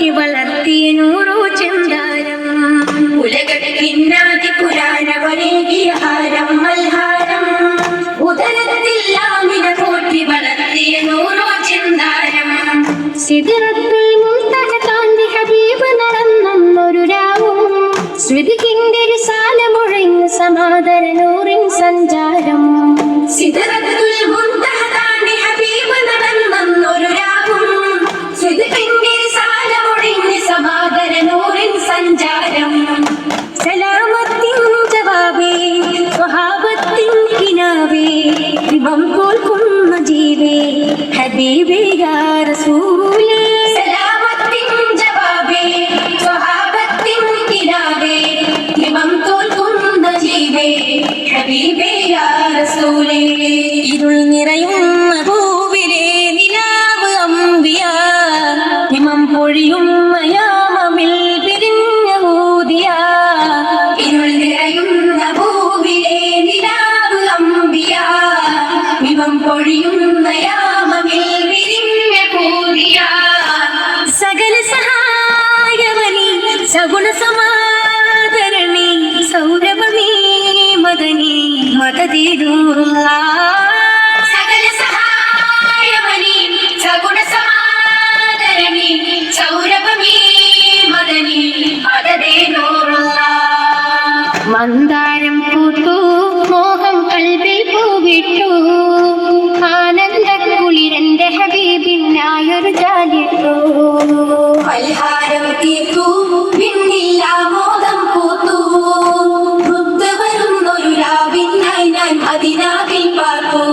പോറ്റി വളർത്തിയ നൂറു ചെന്താരം. ഉലകത്തിനാദി പുരാണവനേകിയ ഹാരം മൽഹാരം. ഉദരത്തിൽ ആമിന പോറ്റി വളർത്തിയ നൂറോ ചന്ദാരം സിദിറത്തുൽ മുൻതഹ താണ്ടി ഹബീബ് നടന്നൊരു രാവും. ശ്രുതികിന്റെ ഒരു സാലമൊഴിഞ്ഞ് സമാദര നൂറിൻ സഞ്ചാരം. സിദറത്തുൽ ഇരുൾ നിറയുന്ന പൂവിലെ നിലാവ് അമ്പിയ. ഹിമം പൊഴിയും മയാമമിൽ പിരിഞ്ഞ ഊതിയ ഇരുൾ നിറയുന്ന പൂവിലെ നിലാവ് അമ്പിയ. ഹിമം പൊഴിയുന്ന യാമമിൽ പിരിഞ്ഞ ഊതിയ സകല സഹായവനി സഗുണ സമാദരണി സൗരഭമീ മദനി മതതിരൂറുള്ള സൗരഭമീ മദനി അതേ നൂറുള്ള മന്ദാരം പൂത്തു മോഹം കൽവിൽ പൂവിട്ടു. ആനന്ദ കുളിരന്റെ ഹബീബിനായൊരു ജാലിട്ടു. പൽഹാരം തീർത്തു പിന്നില്ല മോദം പൂത്തു. വൃദ്ധ വരുന്നൊരു രാവിനായി ഞാൻ അതിനാവിൽ പാർത്തു.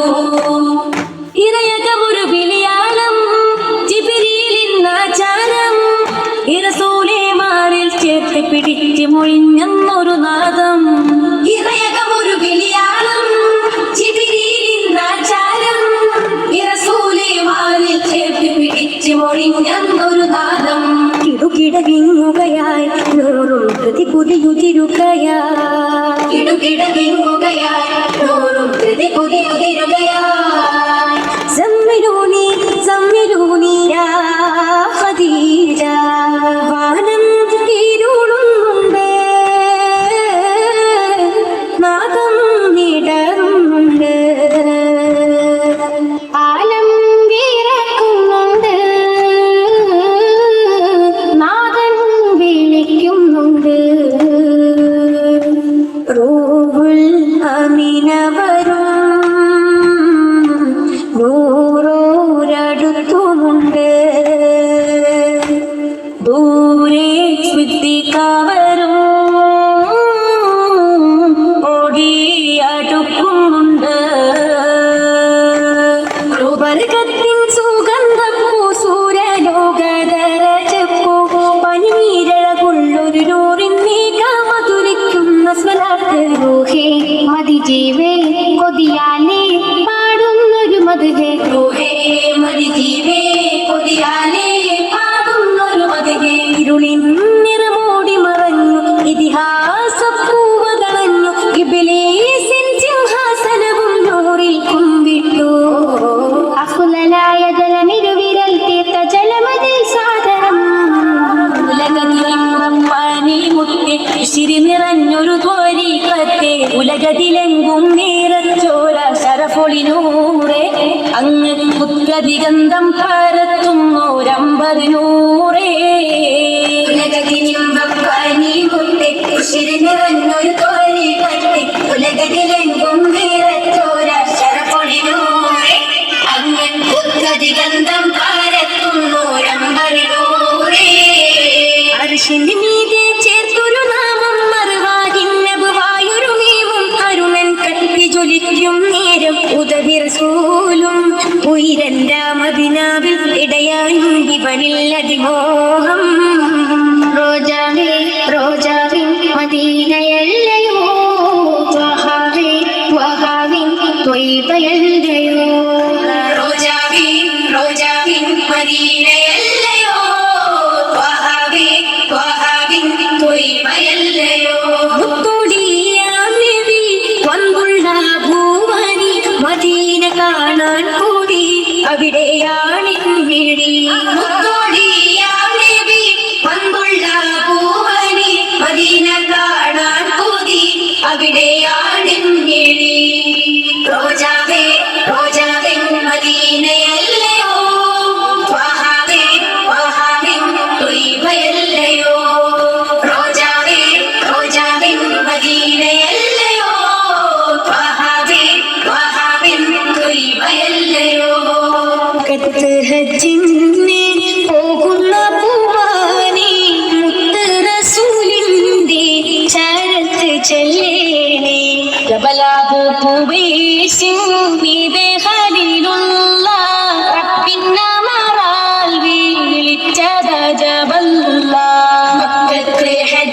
മൊഴിഞ്ഞൊരു നാദം കിടുകിടകിങ്ങുകയായി നൂറും കൃതി കുതിയുതിരുകയാ കിടുകിടകിങ്ങുകയായി നൂറും കൃതി കുതിയുതിരുകയായി. Love ശരഫൊളിനൂറെ അങ്ങ് പുത്രദിഗന്ധം പരത്തുന്നോരമ്പത് നൂറേ ഉലകത്തിനിമ്പനി മുത്തെ ഉശിരി നിറഞ്ഞൊരു Oh.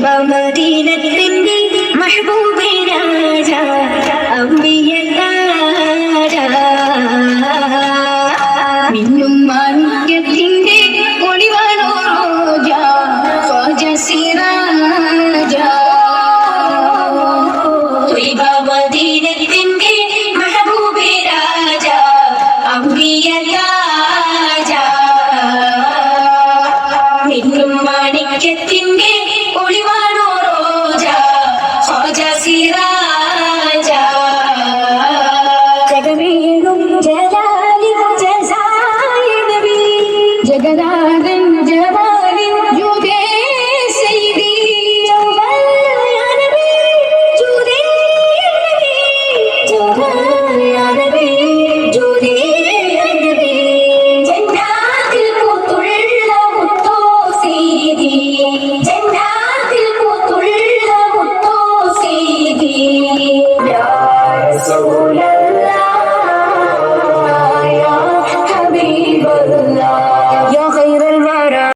മദീനത്തിന്റെ മഹബൂബി രാജ അമ്പിയ രാജ. മിന്നും മാണിക്യത്തിന്റെ ഒളിവാണോ റോജ ഖ്വാജ സിറാജ ത്വയ്ബ മദീനത്തിന്റെ മെഹബൂബി രാജ അമ്പിയ രാജ. മിന്നും മാണിക്യത്തിന്റെ